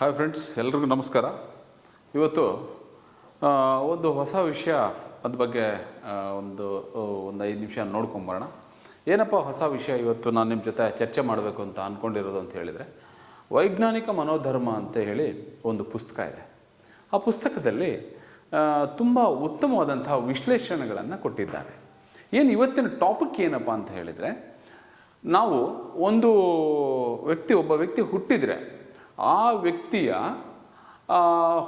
Hi friends ಎಲ್ರಿಗೂ ನಮಸ್ಕಾರ. ಇವತ್ತು ಒಂದು ಹೊಸ ವಿಷಯ ಅದ್ರ ಬಗ್ಗೆ ಒಂದು ಒಂದು ಐದು ನಿಮಿಷ ನೋಡ್ಕೊಂಬರೋಣ ಏನಪ್ಪ ಹೊಸ ವಿಷಯ ಇವತ್ತು ನಾನು ನಿಮ್ಮ ಜೊತೆ ಚರ್ಚೆ ಮಾಡಬೇಕು ಅಂತ ಅಂದ್ಕೊಂಡಿರೋದು ಅಂತ ಹೇಳಿದರೆ, ವೈಜ್ಞಾನಿಕ ಮನೋಧರ್ಮ ಅಂತ ಹೇಳಿ ಒಂದು ಪುಸ್ತಕ ಇದೆ. ಆ ಪುಸ್ತಕದಲ್ಲಿ ತುಂಬ ಉತ್ತಮವಾದಂತಹ ವಿಶ್ಲೇಷಣೆಗಳನ್ನು ಕೊಟ್ಟಿದ್ದಾರೆ. ಏನು ಇವತ್ತಿನ ಟಾಪಿಕ್ ಏನಪ್ಪ ಅಂತ ಹೇಳಿದರೆ, ನಾವು ಒಂದು ವ್ಯಕ್ತಿ, ಒಬ್ಬ ವ್ಯಕ್ತಿ ಹುಟ್ಟಿದರೆ ಆ ವ್ಯಕ್ತಿಯ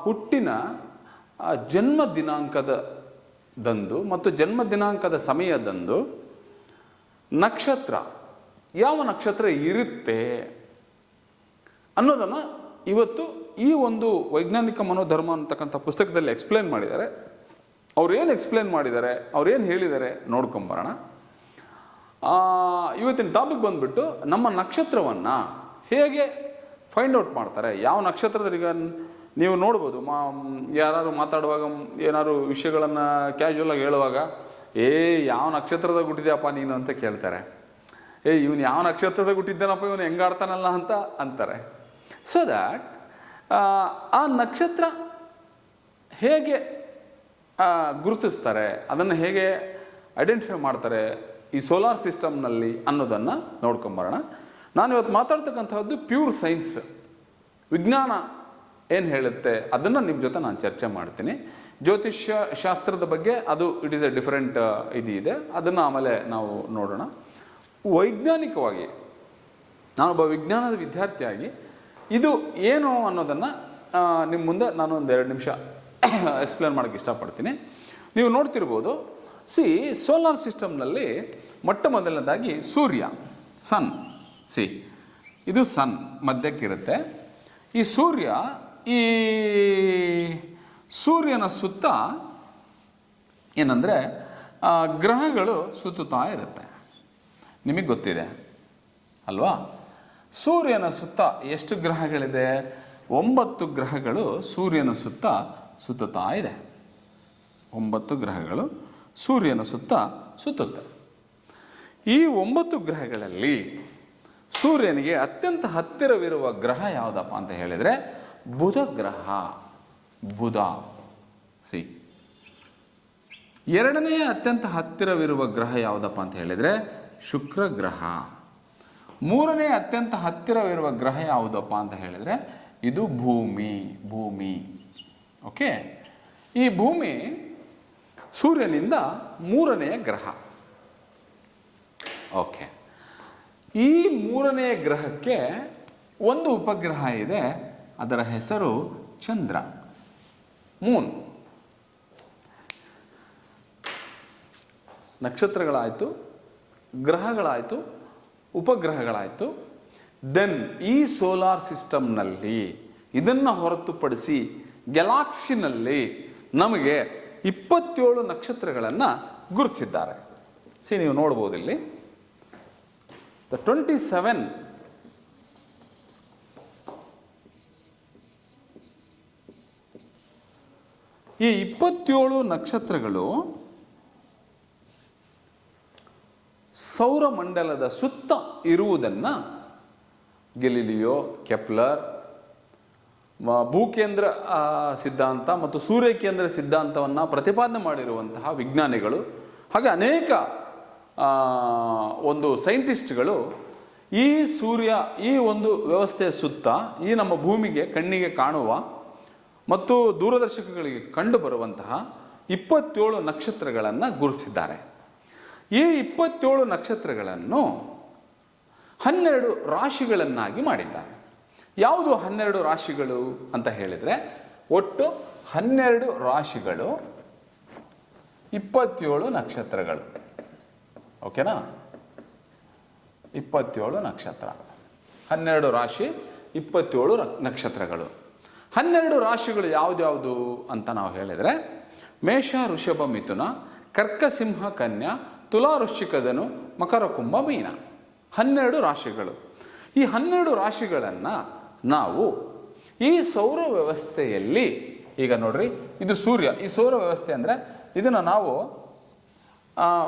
ಹುಟ್ಟಿನ ಜನ್ಮ ದಿನಾಂಕದ ದಂದು ಮತ್ತು ಜನ್ಮ ದಿನಾಂಕದ ಸಮಯದಂದು ನಕ್ಷತ್ರ. ಯಾವ ನಕ್ಷತ್ರ ಇರುತ್ತೆ ಅನ್ನೋದನ್ನು ಇವತ್ತು ಈ ಒಂದು ವೈಜ್ಞಾನಿಕ ಮನೋಧರ್ಮ ಅಂತಕ್ಕಂಥ ಪುಸ್ತಕದಲ್ಲಿ ಎಕ್ಸ್ಪ್ಲೇನ್ ಮಾಡಿದ್ದಾರೆ. ಅವ್ರೇನು ಎಕ್ಸ್ಪ್ಲೇನ್ ಮಾಡಿದ್ದಾರೆ ಅವ್ರೇನು ಹೇಳಿದ್ದಾರೆ ನೋಡ್ಕೊಂಬರೋಣ ಇವತ್ತಿನ ಟಾಪಿಕ್ ಬಂದ್ಬಿಟ್ಟು ನಮ್ಮ ನಕ್ಷತ್ರವನ್ನು ಹೇಗೆ ಫೈಂಡ್ ಔಟ್ ಮಾಡ್ತಾರೆ. ಯಾವ ನಕ್ಷತ್ರದಲ್ಲಿ ಈಗ ನೀವು ನೋಡ್ಬೋದು. ಮಾ ಯಾರು ಮಾತಾಡುವಾಗ ಏನಾದ್ರು ವಿಷಯಗಳನ್ನು ಕ್ಯಾಶುವಲ್ ಆಗಿ ಹೇಳುವಾಗ, ಏ, ಯಾವ ನಕ್ಷತ್ರದ ಹುಟ್ಟಿದ್ಯಪ್ಪ ನೀನು? ಅಂತ ಕೇಳ್ತಾರೆ. ಏ, ಇವನು ಯಾವ ನಕ್ಷತ್ರದ ಹುಟ್ಟಿದ್ದಾನಪ್ಪ? ಇವನು ಹೆಂಗಾಡ್ತಾನಲ್ಲ ಅಂತ ಅಂತಾರೆ. ಸೊ ದ್ಯಾಟ್ ಆ ನಕ್ಷತ್ರ ಹೇಗೆ ಗುರುತಿಸ್ತಾರೆ, ಅದನ್ನು ಹೇಗೆ ಐಡೆಂಟಿಫೈ ಮಾಡ್ತಾರೆ ಈ ಸೋಲಾರ್ ಸಿಸ್ಟಮ್ನಲ್ಲಿ ಅನ್ನೋದನ್ನು ನೋಡ್ಕೊಂಬರೋಣ. ನಾನು ಇವತ್ತು ಮಾತಾಡ್ತಕ್ಕಂಥದ್ದು ಪ್ಯೂರ್ ಸೈನ್ಸ್ ವಿಜ್ಞಾನ ಏನು ಹೇಳುತ್ತೆ, ಅದನ್ನು ನಿಮ್ಮ ಜೊತೆ ನಾನು ಚರ್ಚೆ ಮಾಡ್ತೀನಿ. ಜ್ಯೋತಿಷ್ಯ ಶಾಸ್ತ್ರದ ಬಗ್ಗೆ ಅದು ಇಟ್ ಈಸ್ ಎ ಡಿಫರೆಂಟ್ ಇದು ಇದೆ. ಅದನ್ನು ಆಮೇಲೆ ನಾವು ನೋಡೋಣ. ವೈಜ್ಞಾನಿಕವಾಗಿ, ನಾನೊಬ್ಬ ವಿಜ್ಞಾನದ ವಿದ್ಯಾರ್ಥಿಯಾಗಿ, ಇದು ಏನು ಅನ್ನೋದನ್ನು ನಿಮ್ಮ ಮುಂದೆ ನಾನು ಒಂದು ಎರಡು ನಿಮಿಷ ಎಕ್ಸ್ಪ್ಲೇನ್ ಮಾಡೋಕ್ಕೆ ಇಷ್ಟಪಡ್ತೀನಿ. ನೀವು ನೋಡ್ತಿರ್ಬೋದು ಸಿ ಸೋಲಾರ್ ಸಿಸ್ಟಮ್ನಲ್ಲಿ ಮೊಟ್ಟ ಮೊದಲನೇದಾಗಿ ಸೂರ್ಯ ಸನ್ ಸಿ ಇದು ಸನ್ ಮಧ್ಯಕ್ಕಿರುತ್ತೆ. ಈ ಸೂರ್ಯ, ಈ ಸೂರ್ಯನ ಸುತ್ತ ಏನಂದರೆ ಗ್ರಹಗಳು ಸುತ್ತುತ್ತಾ ಇರುತ್ತೆ. ನಿಮಗೆ ಗೊತ್ತಿದೆ, ಅಲ್ವಾ? ಸೂರ್ಯನ ಸುತ್ತ ಎಷ್ಟು ಗ್ರಹಗಳಿದೆ? ಒಂಬತ್ತು ಗ್ರಹಗಳು ಸೂರ್ಯನ ಸುತ್ತ ಸುತ್ತುತ್ತಾ ಇದೆ. ಒಂಬತ್ತು ಗ್ರಹಗಳು ಸೂರ್ಯನ ಸುತ್ತ ಸುತ್ತುತ್ತೆ. ಈ ಒಂಬತ್ತು ಗ್ರಹಗಳಲ್ಲಿ ಸೂರ್ಯನಿಗೆ ಅತ್ಯಂತ ಹತ್ತಿರವಿರುವ ಗ್ರಹ ಯಾವುದಪ್ಪ ಅಂತ ಹೇಳಿದರೆ ಬುಧ ಗ್ರಹ. ಬುಧ. ಸಿ. ಎರಡನೆಯ ಅತ್ಯಂತ ಹತ್ತಿರವಿರುವ ಗ್ರಹ ಯಾವುದಪ್ಪ ಅಂತ ಹೇಳಿದರೆ ಶುಕ್ರ ಗ್ರಹ. ಮೂರನೇ ಅತ್ಯಂತ ಹತ್ತಿರವಿರುವ ಗ್ರಹ ಯಾವುದಪ್ಪ ಅಂತ ಹೇಳಿದರೆ ಇದು ಭೂಮಿ ಭೂಮಿ. ಓಕೆ? ಈ ಭೂಮಿ ಸೂರ್ಯನಿಂದ ಮೂರನೆಯ ಗ್ರಹ. ಓಕೆ. ಈ ಮೂರನೆಯ ಗ್ರಹಕ್ಕೆ ಒಂದು ಉಪಗ್ರಹ ಇದೆ. ಅದರ ಹೆಸರು ಚಂದ್ರ. ಮೂನ್. ನಕ್ಷತ್ರಗಳಾಯಿತು, ಗ್ರಹಗಳಾಯಿತು, ಉಪಗ್ರಹಗಳಾಯಿತು. ದೆನ್ ಈ ಸೋಲಾರ್ ಸಿಸ್ಟಮ್ನಲ್ಲಿ ಇದನ್ನು ಹೊರತುಪಡಿಸಿ ಗ್ಯಾಲಾಕ್ಸಿನಲ್ಲಿ ನಮಗೆ ಇಪ್ಪತ್ತೇಳು ನಕ್ಷತ್ರಗಳನ್ನು ಗುರುತಿಸಿದ್ದಾರೆ. ಸಿ, ನೀವು ನೋಡ್ಬೋದು ಇಲ್ಲಿ ಟ್ವೆಂಟಿ ಸೆವೆನ್ ಈ ಇಪ್ಪತ್ತೇಳು ನಕ್ಷತ್ರಗಳು ಸೌರಮಂಡಲದ ಸುತ್ತ ಇರುವುದನ್ನು ಗೆಲಿಲಿಯೋ, ಕೆಪ್ಲರ್ ಭೂಕೇಂದ್ರ ಸಿದ್ಧಾಂತ ಮತ್ತು ಸೂರ್ಯಕೇಂದ್ರ ಸಿದ್ಧಾಂತವನ್ನು ಪ್ರತಿಪಾದನೆ ಮಾಡಿರುವಂತಹ ವಿಜ್ಞಾನಿಗಳು. ಹಾಗೆ ಅನೇಕ ಒಂದು ಸೈಂಟಿಸ್ಟ್ಗಳು ಈ ಸೂರ್ಯ, ಈ ಒಂದು ವ್ಯವಸ್ಥೆಯ ಸುತ್ತ, ಈ ನಮ್ಮ ಭೂಮಿಗೆ, ಕಣ್ಣಿಗೆ ಕಾಣುವ ಮತ್ತು ದೂರದರ್ಶಕಗಳಿಗೆ ಕಂಡು ಬರುವಂತಹ ಇಪ್ಪತ್ತೇಳು ನಕ್ಷತ್ರಗಳನ್ನು ಗುರುತಿಸಿದ್ದಾರೆ. ಈ ಇಪ್ಪತ್ತೇಳು ನಕ್ಷತ್ರಗಳನ್ನು ಹನ್ನೆರಡು ರಾಶಿಗಳನ್ನಾಗಿ ಮಾಡಿದ್ದಾರೆ. ಯಾವುದು ಹನ್ನೆರಡು ರಾಶಿಗಳು ಅಂತ ಹೇಳಿದರೆ, ಒಟ್ಟು ಹನ್ನೆರಡು ರಾಶಿಗಳು ಇಪ್ಪತ್ತೇಳು ನಕ್ಷತ್ರಗಳು. ಓಕೆನಾ? ಇಪ್ಪತ್ತೇಳು ನಕ್ಷತ್ರ. ಹನ್ನೆರಡು ರಾಶಿ, ಇಪ್ಪತ್ತೇಳು ನಕ್ಷತ್ರಗಳು. ಹನ್ನೆರಡು ರಾಶಿಗಳು ಯಾವ್ದ್ಯಾವುದು ಅಂತ ನಾವು ಹೇಳಿದರೆ, ಮೇಷ, ಋಷಭ, ಮಿಥುನ, ಕರ್ಕ, ಸಿಂಹ, ಕನ್ಯಾ, ತುಲಾ ವೃಶ್ಚಿಕದನು ಮಕರ, ಕುಂಭ, ಮೀನ. ಹನ್ನೆರಡು ರಾಶಿಗಳು. ಈ ಹನ್ನೆರಡು ರಾಶಿಗಳನ್ನು ನಾವು ಈ ಸೌರ ವ್ಯವಸ್ಥೆಯಲ್ಲಿ, ಈಗ ನೋಡ್ರಿ, ಇದು ಸೂರ್ಯ. ಈ ಸೌರ ವ್ಯವಸ್ಥೆ ಅಂದರೆ ಇದನ್ನು ನಾವು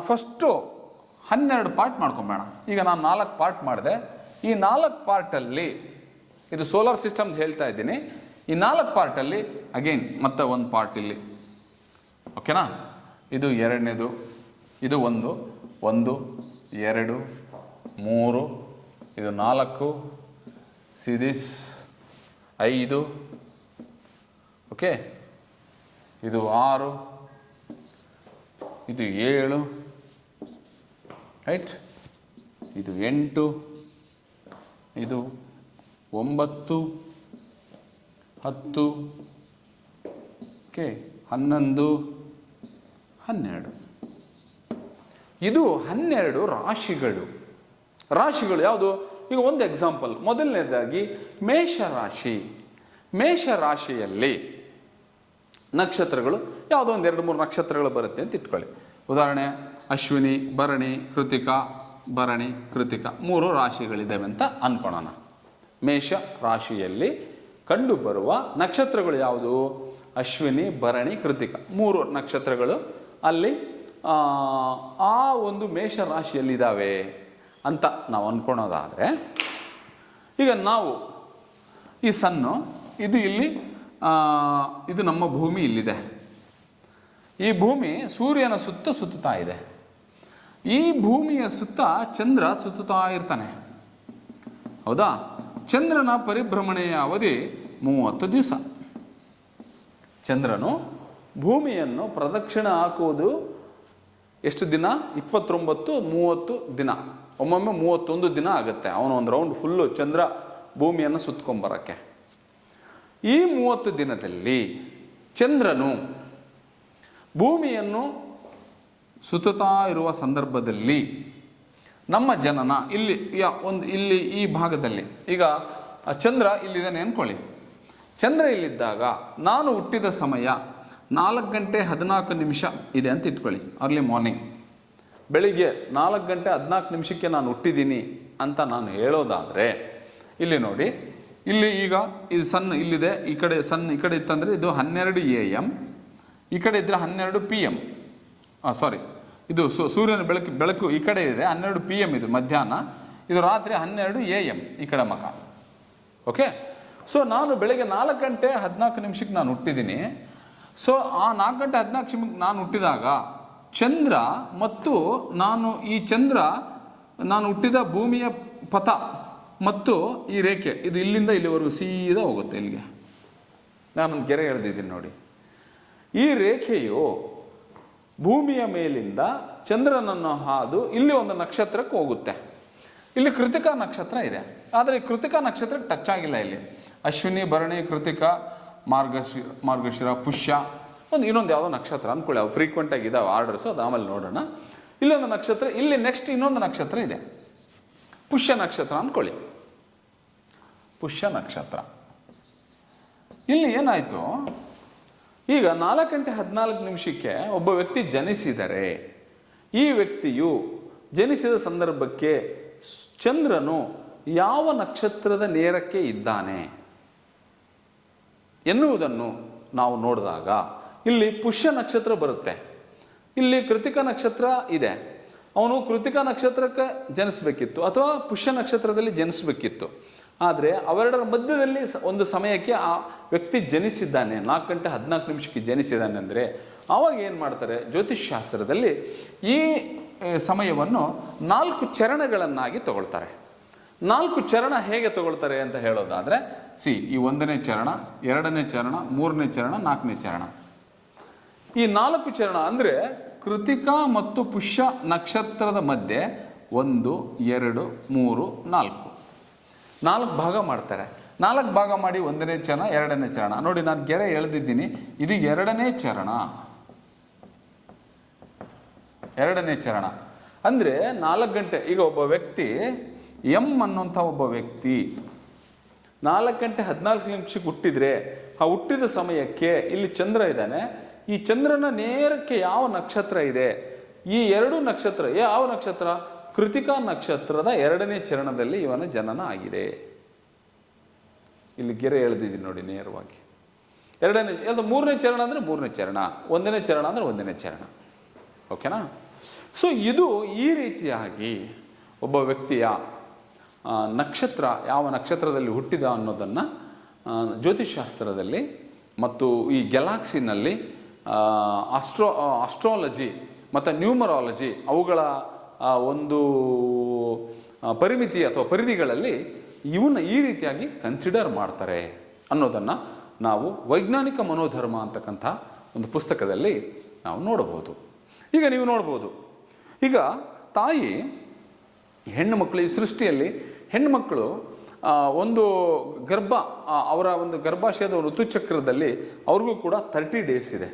ಫಸ್ಟು ಹನ್ನೆರಡು ಪಾರ್ಟ್ ಮಾಡ್ಕೊಂಬೇಡ. ಈಗ ನಾನು ನಾಲ್ಕು ಪಾರ್ಟ್ ಮಾಡಿದೆ. ಈ ನಾಲ್ಕು ಪಾರ್ಟಲ್ಲಿ ಇದು ಸೋಲಾರ್ ಸಿಸ್ಟಮ್ ಹೇಳ್ತಾ ಇದ್ದೀನಿ. ಈ ನಾಲ್ಕು ಪಾರ್ಟಲ್ಲಿ ಅಗೇನ್ ಮತ್ತೆ ಒಂದು ಪಾರ್ಟ್ ಇಲ್ಲಿ. ಓಕೆನಾ ಇದು ಎರಡನೇದು, ಇದು ಒಂದು ಒಂದು, ಎರಡು, ಮೂರು, ಇದು ನಾಲ್ಕು ಸಿದಿಸ್ ಐದು ಓಕೆ ಇದು ಆರು, ಇದು ಏಳು ರೈಟ್ ಇದು ಎಂಟು, ಇದು ಒಂಬತ್ತು, ಹತ್ತು ಓಕೆ ಹನ್ನೊಂದು, ಹನ್ನೆರಡು. ಇದು ಹನ್ನೆರಡು ರಾಶಿಗಳು. ರಾಶಿಗಳು ಯಾವುದು? ಈಗ ಒಂದು ಎಕ್ಸಾಂಪಲ್ ಮೊದಲನೇದಾಗಿ ಮೇಷರಾಶಿ. ಮೇಷರಾಶಿಯಲ್ಲಿ ನಕ್ಷತ್ರಗಳು, ಯಾವುದೋ ಒಂದು ಎರಡು ಮೂರು ನಕ್ಷತ್ರಗಳು ಬರುತ್ತೆ ಅಂತ ಇಟ್ಕೊಳ್ಳಿ. ಉದಾಹರಣೆ ಅಶ್ವಿನಿ ಭರಣಿ ಕೃತಿಕ ಭರಣಿ ಕೃತಿಕ. ಮೂರು ರಾಶಿಗಳಿದ್ದಾವೆ ಅಂತ ಅನ್ಕೊಳ್ಳೋಣ ಮೇಷ ರಾಶಿಯಲ್ಲಿ ಕಂಡುಬರುವ ನಕ್ಷತ್ರಗಳು ಯಾವುದು? ಅಶ್ವಿನಿ ಭರಣಿ ಕೃತಿಕ. ಮೂರು ನಕ್ಷತ್ರಗಳು ಅಲ್ಲಿ ಆ, ಒಂದು ಮೇಷ ರಾಶಿಯಲ್ಲಿದ್ದಾವೆ ಅಂತ ನಾವು ಅನ್ಕೊಳೋದಾದರೆ ಈಗ ನಾವು ಈ ಸನ್ನು ಇದು ಇಲ್ಲಿ ಇದು ನಮ್ಮ ಭೂಮಿ ಇಲ್ಲಿದೆ. ಈ ಭೂಮಿ ಸೂರ್ಯನ ಸುತ್ತ ಸುತ್ತುತ್ತಾ ಇದೆ. ಈ ಭೂಮಿಯ ಸುತ್ತ ಚಂದ್ರ ಸುತ್ತುತ್ತಾ ಇರ್ತಾನೆ. ಹೌದಾ? ಚಂದ್ರನ ಪರಿಭ್ರಮಣೆಯ ಅವಧಿ ಮೂವತ್ತು ದಿವಸ. ಚಂದ್ರನು ಭೂಮಿಯನ್ನು ಪ್ರದಕ್ಷಿಣೆ ಹಾಕುವುದು ಎಷ್ಟು ದಿನ? ಇಪ್ಪತ್ತೊಂಬತ್ತು, ಮೂವತ್ತು ದಿನ. ಒಮ್ಮೊಮ್ಮೆ ಮೂವತ್ತೊಂದು ದಿನ ಆಗುತ್ತೆ. ಅವನು ಒಂದು ರೌಂಡ್ ಫುಲ್ಲು ಚಂದ್ರ ಭೂಮಿಯನ್ನು ಸುತ್ಕೊಂಬರಕ್ಕೆ ಈ ಮೂವತ್ತು ದಿನದಲ್ಲಿ ಚಂದ್ರನು ಭೂಮಿಯನ್ನು ಸುತ್ತುತ್ತಾ ಇರುವ ಸಂದರ್ಭದಲ್ಲಿ ನಮ್ಮ ಜನನ ಇಲ್ಲಿ ಒಂದು, ಇಲ್ಲಿ ಈ ಭಾಗದಲ್ಲಿ. ಈಗ ಚಂದ್ರ ಇಲ್ಲಿದ್ದಾನೆ ಅಂದ್ಕೊಳ್ಳಿ ಚಂದ್ರ ಇಲ್ಲಿದ್ದಾಗ ನಾನು ಹುಟ್ಟಿದ ಸಮಯ ನಾಲ್ಕು ಗಂಟೆ ಹದಿನಾಲ್ಕು ನಿಮಿಷ ಇದೆ ಅಂತ ಇಟ್ಕೊಳ್ಳಿ ಅರ್ಲಿ ಮಾರ್ನಿಂಗ್ ಬೆಳಿಗ್ಗೆ ನಾಲ್ಕು ಗಂಟೆ ಹದಿನಾಲ್ಕು ನಿಮಿಷಕ್ಕೆ ನಾನು ಹುಟ್ಟಿದ್ದೀನಿ ಅಂತ ನಾನು ಹೇಳೋದಾದರೆ, ಇಲ್ಲಿ ನೋಡಿ, ಇಲ್ಲಿ ಈಗ ಇದು ಸಣ್ಣ ಇಲ್ಲಿದೆ, ಈ ಕಡೆ ಸಣ್ಣ ಈ ಕಡೆ ಇತ್ತಂದರೆ ಇದು ಹನ್ನೆರಡು ಎ ಎಂ ಈ ಕಡೆ ಇದ್ದರೆ ಹನ್ನೆರಡು ಪಿ ಎಂ ಸಾರಿ ಇದು ಸೂರ್ಯನ ಬೆಳಕು ಬೆಳಕು ಈ ಕಡೆ ಇದೆ, ಹನ್ನೆರಡು ಪಿ ಎಂ ಇದು ಮಧ್ಯಾಹ್ನ. ಇದು ರಾತ್ರಿ ಹನ್ನೆರಡು ಎ ಎಂ ಈ ಕಡೆ ಮಗ. ಓಕೆ ಸೊ ನಾನು ಬೆಳಗ್ಗೆ ನಾಲ್ಕು ಗಂಟೆ ಹದಿನಾಲ್ಕು ನಿಮಿಷಕ್ಕೆ ನಾನು ಹುಟ್ಟಿದ್ದೀನಿ. ಸೊ ಆ ನಾಲ್ಕು ಗಂಟೆ ಹದಿನಾಲ್ಕು ನಿಮಿಷಕ್ಕೆ ನಾನು ಹುಟ್ಟಿದಾಗ ಚಂದ್ರ ಮತ್ತು ನಾನು ಈ ಚಂದ್ರ, ನಾನು ಹುಟ್ಟಿದ ಭೂಮಿಯ ಪಥ ಮತ್ತು ಈ ರೇಖೆ, ಇದು ಇಲ್ಲಿಂದ ಇಲ್ಲಿವರೆಗೂ ಸೀದಾ ಹೋಗುತ್ತೆ ಇಲ್ಲಿಗೆ. ನಾನೊಂದು ಗೆರೆ ಎಳೆದಿದ್ದೀನಿ ನೋಡಿ. ಈ ರೇಖೆಯು ಭೂಮಿಯ ಮೇಲಿಂದ ಚಂದ್ರನನ್ನು ಹಾದು ಇಲ್ಲಿ ಒಂದು ನಕ್ಷತ್ರಕ್ಕೆ ಹೋಗುತ್ತೆ. ಇಲ್ಲಿ ಕೃತಿಕ ನಕ್ಷತ್ರ ಇದೆ. ಆದರೆ ಈ ಕೃತಿಕ ನಕ್ಷತ್ರ ಟಚ್ ಆಗಿಲ್ಲ ಇಲ್ಲಿ. ಅಶ್ವಿನಿ, ಭರಣಿ, ಕೃತಿಕ, ಮಾರ್ಗಶಿ, ಮಾರ್ಗಶಿರ, ಪುಷ್ಯ, ಒಂದು ಇನ್ನೊಂದು ಯಾವುದೋ ನಕ್ಷತ್ರ ಅಂದ್ಕೊಳ್ಳಿ ಅವು ಫ್ರೀಕ್ವೆಂಟ್ ಆಗಿ ಇದಾವೆ ಆರ್ಡರ್ಸು ಅದು ಆಮೇಲೆ ನೋಡೋಣ. ಇಲ್ಲೊಂದು ನಕ್ಷತ್ರ, ಇಲ್ಲಿ ನೆಕ್ಸ್ಟ್ ಇನ್ನೊಂದು ನಕ್ಷತ್ರ ಇದೆ. ಪುಷ್ಯ ನಕ್ಷತ್ರ ಅಂದ್ಕೊಳ್ಳಿ ಪುಷ್ಯ ನಕ್ಷತ್ರ. ಇಲ್ಲಿ ಏನಾಯಿತು? ಈಗ ನಾಲ್ಕು ಗಂಟೆ ಹದಿನಾಲ್ಕು ನಿಮಿಷಕ್ಕೆ ಒಬ್ಬ ವ್ಯಕ್ತಿ ಜನಿಸಿದರೆ, ಈ ವ್ಯಕ್ತಿಯು ಜನಿಸಿದ ಸಂದರ್ಭಕ್ಕೆ ಚಂದ್ರನು ಯಾವ ನಕ್ಷತ್ರದ ನೇರಕ್ಕೆ ಇದ್ದಾನೆ ಎನ್ನುವುದನ್ನು ನಾವು ನೋಡಿದಾಗ, ಇಲ್ಲಿ ಪುಷ್ಯ ನಕ್ಷತ್ರ ಬರುತ್ತೆ. ಇಲ್ಲಿ ಕೃತಿಕ ನಕ್ಷತ್ರ ಇದೆ. ಅವನು ಕೃತಿಕ ನಕ್ಷತ್ರಕ್ಕೆ ಜನಿಸಬೇಕಿತ್ತು ಅಥವಾ ಪುಷ್ಯ ನಕ್ಷತ್ರದಲ್ಲಿ ಜನಿಸ್ಬೇಕಿತ್ತು. ಆದರೆ ಅವೆರಡರ ಮಧ್ಯದಲ್ಲಿ ಒಂದು ಸಮಯಕ್ಕೆ ಆ ವ್ಯಕ್ತಿ ಜನಿಸಿದ್ದಾನೆ. ನಾಲ್ಕು ಗಂಟೆ ಹದಿನಾಲ್ಕು ನಿಮಿಷಕ್ಕೆ ಜನಿಸಿದ್ದಾನೆ ಅಂದರೆ ಆವಾಗ ಏನು ಮಾಡ್ತಾರೆ? ಜ್ಯೋತಿಷ್ ಶಾಸ್ತ್ರದಲ್ಲಿ ಈ ಸಮಯವನ್ನು ನಾಲ್ಕು ಚರಣಗಳನ್ನಾಗಿ ತಗೊಳ್ತಾರೆ. ನಾಲ್ಕು ಚರಣ ಹೇಗೆ ತಗೊಳ್ತಾರೆ ಅಂತ ಹೇಳೋದಾದರೆ, ಸಿ, ಈ ಒಂದನೇ ಚರಣ, ಎರಡನೇ ಚರಣ, ಮೂರನೇ ಚರಣ, ನಾಲ್ಕನೇ ಚರಣ. ಈ ನಾಲ್ಕು ಚರಣ ಅಂದರೆ ಕೃತಿಕಾ ಮತ್ತು ಪುಷ್ಯ ನಕ್ಷತ್ರದ ಮಧ್ಯೆ ಒಂದು, ಎರಡು, ಮೂರು, ನಾಲ್ಕು. ನಾಲ್ಕು ಭಾಗ ಮಾಡ್ತಾರೆ. ನಾಲ್ಕು ಭಾಗ ಮಾಡಿ ಒಂದನೇ ಚರಣ, ಎರಡನೇ ಚರಣ. ನೋಡಿ, ನಾನು ಗೆರೆ ಎಳೆದಿದ್ದೀನಿ. ಇದು ಎರಡನೇ ಚರಣ. ಎರಡನೇ ಚರಣ. ಅಂದರೆ ನಾಲ್ಕು ಗಂಟೆ, ಈಗ ಒಬ್ಬ ವ್ಯಕ್ತಿ ಎಂ ಅನ್ನುವಂಥ ಒಬ್ಬ ವ್ಯಕ್ತಿ ನಾಲ್ಕು ಗಂಟೆ ಹದಿನಾಲ್ಕು ನಿಮಿಷಕ್ಕೆ ಹುಟ್ಟಿದ್ರೆ, ಆ ಹುಟ್ಟಿದ ಸಮಯಕ್ಕೆ ಇಲ್ಲಿ ಚಂದ್ರ ಇದ್ದಾನೆ. ಈ ಚಂದ್ರನ ನೇರಕ್ಕೆ ಯಾವ ನಕ್ಷತ್ರ ಇದೆ? ಈ ಎರಡು ನಕ್ಷತ್ರ ಯಾವ ನಕ್ಷತ್ರ? ಕೃತಿಕಾ ನಕ್ಷತ್ರದ ಎರಡನೇ ಚರಣದಲ್ಲಿ ಇವನ ಜನನ ಆಗಿದೆ. ಇಲ್ಲಿ ಗೆರೆ ಎಳೆದಿದ್ದೀನಿ ನೋಡಿ ನೇರವಾಗಿ. ಎರಡನೇ ಅದು ಮೂರನೇ ಚರಣ ಅಂದರೆ ಮೂರನೇ ಚರಣ, ಒಂದನೇ ಚರಣ ಅಂದರೆ ಒಂದನೇ ಚರಣ. ಓಕೆನಾ? ಸೊ ಇದು ಈ ರೀತಿಯಾಗಿ ಒಬ್ಬ ವ್ಯಕ್ತಿಯ ನಕ್ಷತ್ರ, ಯಾವ ನಕ್ಷತ್ರದಲ್ಲಿ ಹುಟ್ಟಿದ ಅನ್ನೋದನ್ನು ಜ್ಯೋತಿಷಾಸ್ತ್ರದಲ್ಲಿ ಮತ್ತು ಈ ಗ್ಯಾಲಾಕ್ಸಿನಲ್ಲಿ ಆಸ್ಟ್ರೋ ಆಸ್ಟ್ರಾಲಜಿ ಮತ್ತು ನ್ಯೂಮರಾಲಜಿ ಅವುಗಳ ಒಂದು ಪರಿಮಿತಿ ಅಥವಾ ಪರಿಧಿಗಳಲ್ಲಿ ಇವನ್ನ ಈ ರೀತಿಯಾಗಿ ಕನ್ಸಿಡರ್ ಮಾಡ್ತಾರೆ ಅನ್ನೋದನ್ನು ನಾವು ವೈಜ್ಞಾನಿಕ ಮನೋಧರ್ಮ ಅಂತಕ್ಕಂಥ ಒಂದು ಪುಸ್ತಕದಲ್ಲಿ ನಾವು ನೋಡಬಹುದು. ಈಗ ನೀವು ನೋಡ್ಬೋದು. ಈಗ ತಾಯಿ ಹೆಣ್ಣು ಮಕ್ಕಳು ಈ ಸೃಷ್ಟಿಯಲ್ಲಿ ಹೆಣ್ಣು ಮಕ್ಕಳು ಒಂದು ಗರ್ಭ ಅವರ ಒಂದು ಗರ್ಭಾಶಯದ ಋತುಚಕ್ರದಲ್ಲಿ ಅವ್ರಿಗೂ ಕೂಡ ತರ್ಟಿ ಡೇಸ್ ಇದೆ.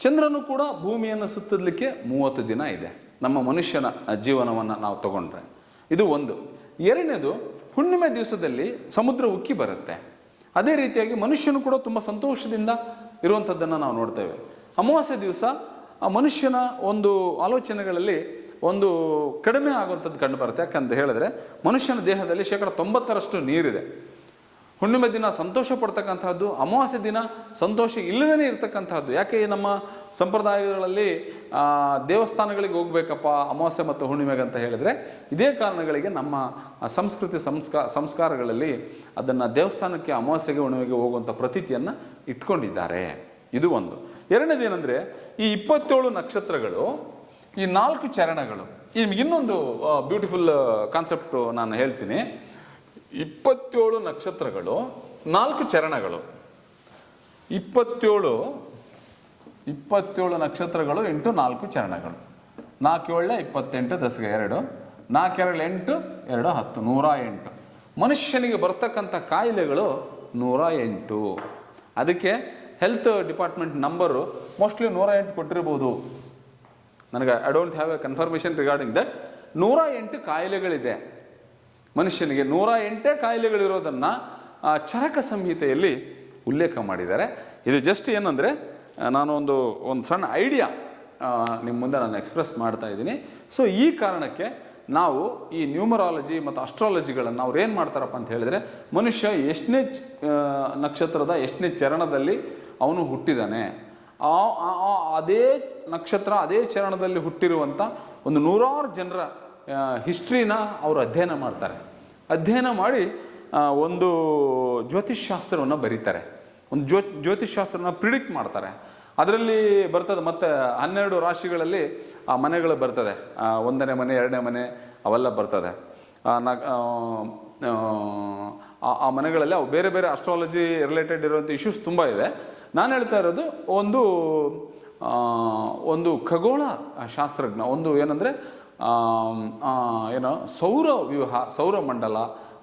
ಚಂದ್ರನು ಕೂಡ ಭೂಮಿಯನ್ನು ಸುತ್ತಲಿಕ್ಕೆ ಮೂವತ್ತು ದಿನ ಇದೆ. ನಮ್ಮ ಮನುಷ್ಯನ ಜೀವನವನ್ನು ನಾವು ತಗೊಂಡ್ರೆ. ಇದು ಒಂದು. ಎರಡನೇದು, ಹುಣ್ಣಿಮೆ ದಿವಸದಲ್ಲಿ ಸಮುದ್ರ ಉಕ್ಕಿ ಬರುತ್ತೆ. ಅದೇ ರೀತಿಯಾಗಿ ಮನುಷ್ಯನು ಕೂಡ ತುಂಬ ಸಂತೋಷದಿಂದ ಇರುವಂಥದ್ದನ್ನು ನಾವು ನೋಡ್ತೇವೆ. ಅಮಾವಾಸ್ಯೆ ದಿವಸ, ಆ, ಮನುಷ್ಯನ ಒಂದು ಆಲೋಚನೆಗಳಲ್ಲಿ ಒಂದು ಕಡಿಮೆ ಆಗುವಂಥದ್ದು ಕಂಡು ಬರುತ್ತೆ. ಯಾಕಂತ ಹೇಳಿದ್ರೆ, ಮನುಷ್ಯನ ದೇಹದಲ್ಲಿ ಶೇಕಡ ತೊಂಬತ್ತರಷ್ಟು ನೀರಿದೆ. ಹುಣ್ಣಿಮೆ ದಿನ ಸಂತೋಷ ಪಡ್ತಕ್ಕಂಥದ್ದು ಅಮಾವಾಸ್ಯ ದಿನ ಸಂತೋಷ ಇಲ್ಲದೇ ಇರತಕ್ಕಂಥದ್ದು ಯಾಕೆ ನಮ್ಮ ಸಂಪ್ರದಾಯಗಳಲ್ಲಿ ದೇವಸ್ಥಾನಗಳಿಗೆ ಹೋಗ್ಬೇಕಪ್ಪ ಅಮಾವಾಸ್ಯೆ ಮತ್ತು ಹುಣ್ಣಿಮೆಗೆ ಅಂತ ಹೇಳಿದ್ರೆ, ಇದೇ ಕಾರಣಗಳಿಗೆ ನಮ್ಮ ಸಂಸ್ಕೃತಿ ಸಂಸ್ಕಾರ ಸಂಸ್ಕಾರಗಳಲ್ಲಿ ಅದನ್ನು ದೇವಸ್ಥಾನಕ್ಕೆ, ಅಮಾವಾಸ್ಯೆಗೆ, ಹುಣ್ಣಿಮೆಗೆ ಹೋಗುವಂಥ ಪ್ರತೀತಿಯನ್ನು ಇಟ್ಕೊಂಡಿದ್ದಾರೆ. ಇದು ಒಂದು. ಎರಡನೇದು ಏನಂದ್ರೆ, ಈ ಇಪ್ಪತ್ತೇಳು ನಕ್ಷತ್ರಗಳು, ಈ ನಾಲ್ಕು ಚರಣಗಳು. ನಿಮ್ಗೆ ಇನ್ನೊಂದು ಬ್ಯೂಟಿಫುಲ್ ಕಾನ್ಸೆಪ್ಟು ನಾನು ಹೇಳ್ತೀನಿ. ಇಪ್ಪತ್ತೇಳು ನಕ್ಷತ್ರಗಳು, ನಾಲ್ಕು ಚರಣಗಳು. ಇಪ್ಪತ್ತೇಳು ಇಪ್ಪತ್ತೇಳು ನಕ್ಷತ್ರಗಳು ಎಂಟು ನಾಲ್ಕು ಚರಣಗಳು. ನಾಲ್ಕು ಇಪ್ಪತ್ತೆಂಟು, ದಸಗ ಎರಡು. ನಾಲ್ಕೆರಡು ಎಂಟು ಎರಡು ಹತ್ತು, ನೂರ ಎಂಟು. ಮನುಷ್ಯನಿಗೆ ಬರ್ತಕ್ಕಂಥ ಕಾಯಿಲೆಗಳು ನೂರ ಎಂಟು. ಅದಕ್ಕೆ ಹೆಲ್ತ್ ಡಿಪಾರ್ಟ್ಮೆಂಟ್ ನಂಬರು ಮೋಸ್ಟ್ಲಿ ನೂರ ಎಂಟು ಕೊಟ್ಟಿರ್ಬೋದು. ನನಗೆ I don't have a confirmation regarding that ನೂರ ಎಂಟು ಕಾಯಿಲೆಗಳಿದೆ. ಮನುಷ್ಯನಿಗೆ ನೂರ ಎಂಟೇ ಕಾಯಿಲೆಗಳಿರೋದನ್ನು ಆ, ಚರಕ ಸಂಹಿತೆಯಲ್ಲಿ ಉಲ್ಲೇಖ ಮಾಡಿದ್ದಾರೆ. ಇದು ಜಸ್ಟ್ ಏನಂದರೆ ನಾನು ಒಂದು ಒಂದು ಸಣ್ಣ ಐಡಿಯಾ ನಿಮ್ಮ ಮುಂದೆ ನಾನು ಎಕ್ಸ್ಪ್ರೆಸ್ ಮಾಡ್ತಾ ಇದ್ದೀನಿ. ಸೊ ಈ ಕಾರಣಕ್ಕೆ ನಾವು ಈ ನ್ಯೂಮರಾಲಜಿ ಮತ್ತು ಅಸ್ಟ್ರಾಲಜಿಗಳನ್ನು ಅವ್ರು ಏನು ಮಾಡ್ತಾರಪ್ಪ ಅಂತ ಹೇಳಿದ್ರೆ ಮನುಷ್ಯ ಎಷ್ಟನೇ ನಕ್ಷತ್ರದ ಎಷ್ಟನೇ ಚರಣದಲ್ಲಿ ಅವನು ಹುಟ್ಟಿದಾನೆ ಆ ಅದೇ ನಕ್ಷತ್ರ ಅದೇ ಚರಣದಲ್ಲಿ ಹುಟ್ಟಿರುವಂಥ ಒಂದು ನೂರಾರು ಜನರ ಹಿಸ್ಟ್ರಿನ ಅವರು ಅಧ್ಯಯನ ಮಾಡ್ತಾರೆ. ಅಧ್ಯಯನ ಮಾಡಿ ಒಂದು ಜ್ಯೋತಿಷ್ ಶಾಸ್ತ್ರವನ್ನು ಬರೀತಾರೆ. ಒಂದು ಜ್ಯೋ ಜ್ಯೋತಿಷ್ಶಾಸ್ತ್ರನ ಪ್ರಿಡಿಕ್ಟ್ ಮಾಡ್ತಾರೆ. ಅದರಲ್ಲಿ ಬರ್ತದೆ ಮತ್ತು ಹನ್ನೆರಡು ರಾಶಿಗಳಲ್ಲಿ ಆ ಮನೆಗಳು ಬರ್ತದೆ. ಒಂದನೇ ಮನೆ ಎರಡನೇ ಮನೆ ಅವೆಲ್ಲ ಬರ್ತದೆ. ಆ, ಮನೆಗಳಲ್ಲಿ ಅವು ಬೇರೆ ಬೇರೆ ಅಸ್ಟ್ರಾಲಜಿ ರಿಲೇಟೆಡ್ ಇರುವಂಥ ಇಶ್ಯೂಸ್ ತುಂಬ ಇದೆ. ನಾನು ಹೇಳ್ತಾ ಇರೋದು ಒಂದು ಒಂದು ಖಗೋಳ ಶಾಸ್ತ್ರಜ್ಞ ಒಂದು ಏನಂದರೆ ಏನೋ ಸೌರ ವ್ಯೂಹ, ಸೌರ ಮಂಡಲ,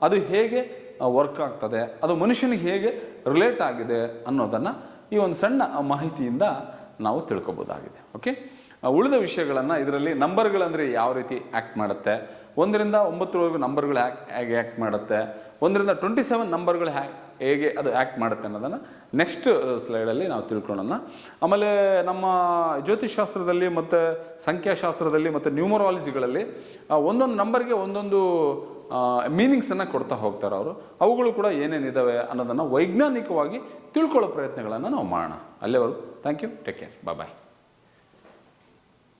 ಅದು ಹೇಗೆ ವರ್ಕ್ ಆಗ್ತದೆ, ಅದು ಮನುಷ್ಯನಿಗೆ ಹೇಗೆ ರಿಲೇಟ್ ಆಗಿದೆ ಅನ್ನೋದನ್ನು ಈ ಒಂದು ಸಣ್ಣ ಮಾಹಿತಿಯಿಂದ ನಾವು ತಿಳ್ಕೊಬೋದಾಗಿದೆ ಓಕೆ ಉಳಿದ ವಿಷಯಗಳನ್ನು ಇದರಲ್ಲಿ ನಂಬರ್ಗಳಂದರೆ ಯಾವ ರೀತಿ ಆ್ಯಕ್ಟ್ ಮಾಡುತ್ತೆ? ಒಂದರಿಂದ ಒಂಬತ್ತರವರೆಗೂ ನಂಬರ್ಗಳು ಹ್ಯಾಕ್ ಹೇಗೆ ಆ್ಯಕ್ಟ್ ಮಾಡುತ್ತೆ? ಒಂದರಿಂದ ಟ್ವೆಂಟಿ ಸೆವೆನ್ ನಂಬರ್ಗಳು ಹ್ಯಾ, ಹೇಗೆ ಅದು ಆ್ಯಕ್ಟ್ ಮಾಡುತ್ತೆ ಅನ್ನೋದನ್ನು ನೆಕ್ಸ್ಟ್ ಸ್ಲೈಡಲ್ಲಿ ನಾವು ತಿಳ್ಕೊಳ್ಳೋಣ. ಆಮೇಲೆ ನಮ್ಮ ಜ್ಯೋತಿಷಾಸ್ತ್ರದಲ್ಲಿ ಮತ್ತು ಸಂಖ್ಯಾಶಾಸ್ತ್ರದಲ್ಲಿ ಮತ್ತು ನ್ಯೂಮರಾಲಜಿಗಳಲ್ಲಿ ಒಂದೊಂದು ನಂಬರ್ಗೆ ಒಂದೊಂದು ಮೀನಿಂಗ್ಸನ್ನು ಕೊಡ್ತಾ ಹೋಗ್ತಾರೆ ಅವರು. ಅವುಗಳು ಕೂಡ ಏನೇನಿದ್ದಾವೆ ಅನ್ನೋದನ್ನು ವೈಜ್ಞಾನಿಕವಾಗಿ ತಿಳ್ಕೊಳ್ಳೋ ಪ್ರಯತ್ನಗಳನ್ನು ನಾವು ಮಾಡೋಣ. ಅಲ್ಲೇವರೆಗೂ thank you take care bye